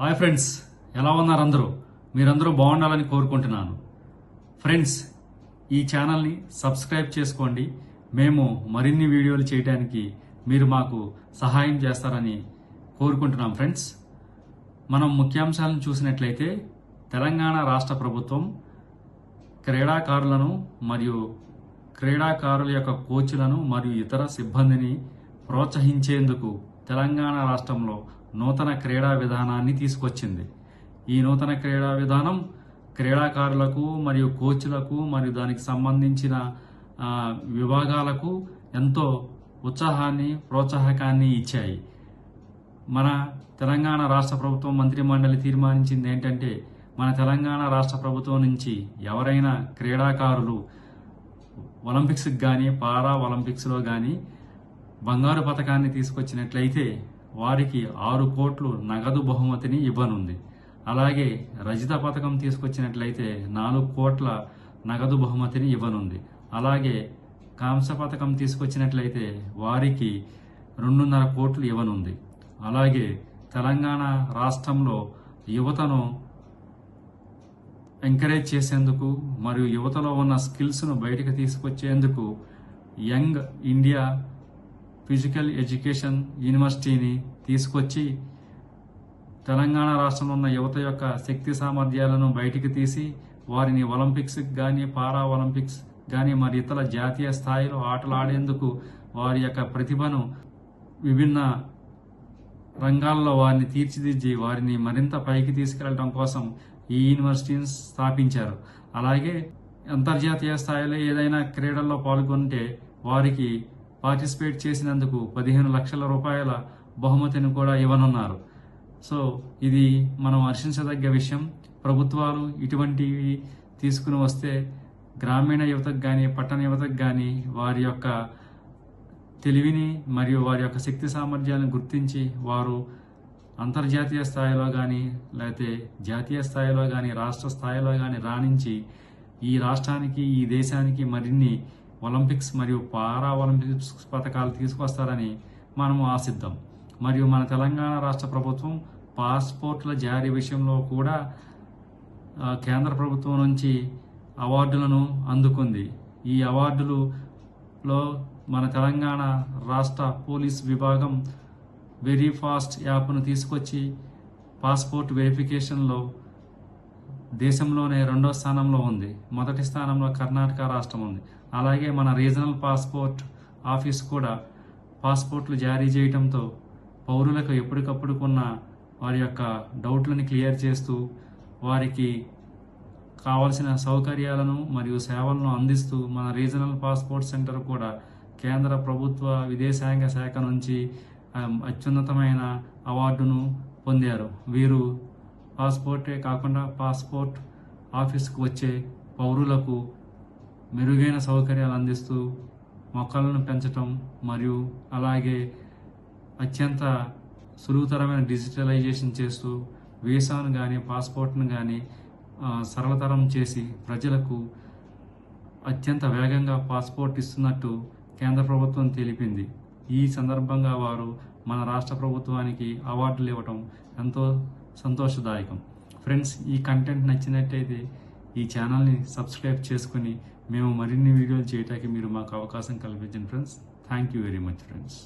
Hi friends ఎలా ఉన్నారు అందరూ? మీరందరూ బాగుండాలని కోరుకుంటున్నాను. ఫ్రెండ్స్ ఈ ఛానల్ని సబ్స్క్రైబ్ చేసుకోండి. మేము మరిన్ని వీడియోలు చేయడానికి మీరు మాకు సహాయం చేస్తారని కోరుకుంటున్నాం ఫ్రెండ్స్. మనం ముఖ్యాంశాలను చూసినట్లయితే తెలంగాణ రాష్ట్ర ప్రభుత్వం క్రీడాకారులను మరియు క్రీడాకారుల యొక్క కోచ్లను మరియు ఇతర సిబ్బందిని ప్రోత్సహించేందుకు తెలంగాణ రాష్ట్రంలో నూతన క్రీడా విధానాన్ని తీసుకొచ్చింది. ఈ నూతన క్రీడా విధానం క్రీడాకారులకు మరియు కోచ్లకు మరియు దానికి సంబంధించిన విభాగాలకు ఎంతో ఉత్సాహాన్ని ప్రోత్సాహకాన్ని ఇచ్చాయి. మన తెలంగాణ రాష్ట్ర ప్రభుత్వం మంత్రి మండలి తీర్మానించింది ఏంటంటే మన తెలంగాణ రాష్ట్ర ప్రభుత్వం నుంచి ఎవరైనా క్రీడాకారులు ఒలింపిక్స్కి కానీ పారా ఒలింపిక్స్లో కానీ బంగారు పథకాన్ని తీసుకొచ్చినట్లయితే వారికి ఆరు కోట్లు నగదు బహుమతిని ఇవ్వనుంది. అలాగే రజిత పథకం తీసుకొచ్చినట్లయితే నాలుగు కోట్ల నగదు బహుమతిని ఇవ్వనుంది. అలాగే కాంస పథకం తీసుకొచ్చినట్లయితే వారికి రెండున్నర కోట్లు ఇవ్వనుంది. అలాగే తెలంగాణ రాష్ట్రంలో యువతను ఎంకరేజ్ చేసేందుకు మరియు యువతలో ఉన్న స్కిల్స్ను బయటకు తీసుకొచ్చేందుకు యంగ్ ఇండియా ఫిజికల్ ఎడ్యుకేషన్ యూనివర్సిటీని తీసుకొచ్చి తెలంగాణ రాష్ట్రంలో ఉన్న యువత యొక్క శక్తి సామర్థ్యాలను బయటికి తీసి వారిని ఒలింపిక్స్ కానీ పారా ఒలింపిక్స్ కానీ మరి ఇతర జాతీయ స్థాయిలో ఆటలు ఆడేందుకు వారి యొక్క ప్రతిభను విభిన్న రంగాల్లో వారిని తీర్చిదిద్ది వారిని మరింత పైకి తీసుకెళ్ళడం కోసం ఈ యూనివర్సిటీని స్థాపించారు. అలాగే అంతర్జాతీయ స్థాయిలో ఏదైనా క్రీడల్లో పాల్గొంటే వారికి పార్టిసిపేట్ చేసినందుకు పదిహేను లక్షల రూపాయల బహుమతిని కూడా ఇవ్వనున్నారు. సో ఇది మనం హర్షించదగ్గ విషయం. ప్రభుత్వాలు ఇటువంటివి తీసుకుని వస్తే గ్రామీణ యువతకు కానీ పట్టణ యువతకు కానీ వారి యొక్క తెలివిని మరియు వారి యొక్క శక్తి సామర్థ్యాలను గుర్తించి వారు అంతర్జాతీయ స్థాయిలో కానీ లేకపోతే జాతీయ స్థాయిలో కానీ రాష్ట్ర స్థాయిలో కానీ రాణించి ఈ రాష్ట్రానికి ఈ దేశానికి మరిన్ని ఒలింపిక్స్ మరియు పారా ఒలింపిక్స్ పథకాలు తీసుకొస్తారని మనము ఆశిద్దాం. మరియు మన తెలంగాణ రాష్ట్ర ప్రభుత్వం పాస్పోర్ట్ల జారీ విషయంలో కూడా కేంద్ర ప్రభుత్వం నుంచి అవార్డులను అందుకుంది. ఈ అవార్డులలో మన తెలంగాణ రాష్ట్ర పోలీస్ విభాగం వెరీ ఫాస్ట్ యాప్ను తీసుకొచ్చి పాస్పోర్ట్ వెరిఫికేషన్లో దేశంలోనే రెండో స్థానంలో ఉంది. మొదటి స్థానంలో కర్ణాటక రాష్ట్రం ఉంది. అలాగే మన రీజనల్ పాస్పోర్ట్ ఆఫీస్ కూడా పాస్పోర్ట్లు జారీ చేయడంతో పౌరులకు ఎప్పటికప్పుడుకున్న వారి యొక్క డౌట్లను క్లియర్ చేస్తూ వారికి కావలసిన సౌకర్యాలను మరియు సేవలను అందిస్తూ మన రీజనల్ పాస్పోర్ట్ సెంటర్ కూడా కేంద్ర ప్రభుత్వ విదేశాంగ శాఖ నుంచి అత్యున్నతమైన అవార్డును పొందారు. వీరు పాస్పోర్టే కాకుండా పాస్పోర్ట్ ఆఫీస్కు వచ్చే పౌరులకు మెరుగైన సౌకర్యాలు అందిస్తూ మొక్కలను పెంచటం మరియు అలాగే అత్యంత సులువుతరమైన డిజిటలైజేషన్ చేస్తూ వీసాను కానీ పాస్పోర్ట్ను కానీ సరళతరం చేసి ప్రజలకు అత్యంత వేగంగా పాస్పోర్ట్ ఇస్తున్నట్టు కేంద్ర ప్రభుత్వం తెలిపింది. ఈ సందర్భంగా వారు మన రాష్ట్ర ప్రభుత్వానికి అవార్డులు ఇవ్వటం ఎంతో సంతోషదాయకం. ఫ్రెండ్స్ ఈ కంటెంట్ నచ్చినట్టయితే ఈ ఛానల్ని సబ్స్క్రైబ్ చేసుకుని మేము మరిన్ని వీడియోలు చేయడానికి మీరు మాకు అవకాశం కల్పించండి friends. Thank you very much friends.